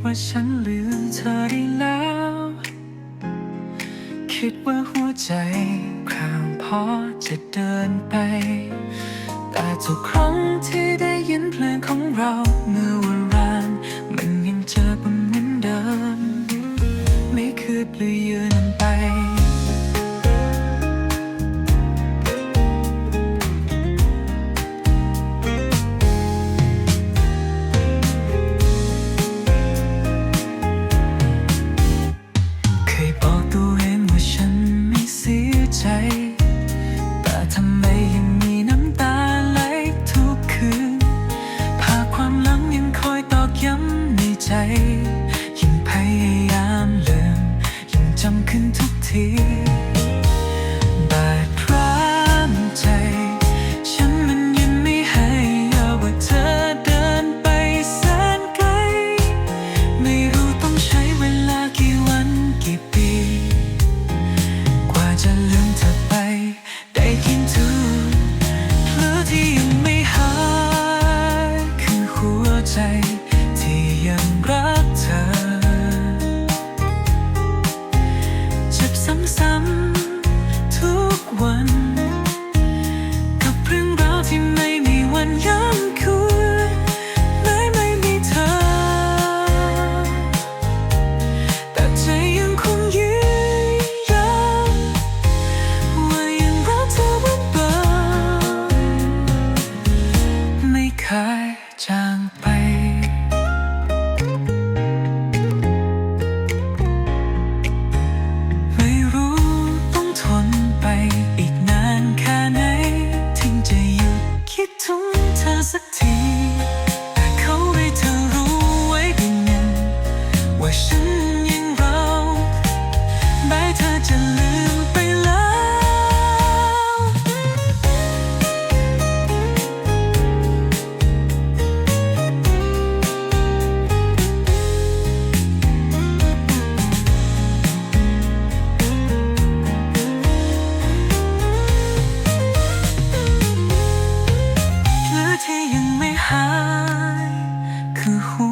ว่าฉันลืมเธอได้แล้ว คิดว่าหัวใจครางพอจะเดินไป แต่ทุกครั้งที่ได้ยินเพลงของเรา ใจ ยิ่งพยายามลืมยิ่งจำขึ้นทุกที จางไป ไม่รู้ต้องทนไปอีกนานแค่ไหน ถึงจะหยุดคิดถึงเธอสักทีแต่เขาให้เธอรู้ไว้ด้วยหนึ่งว่าฉัน ยังไม่หายคือหัว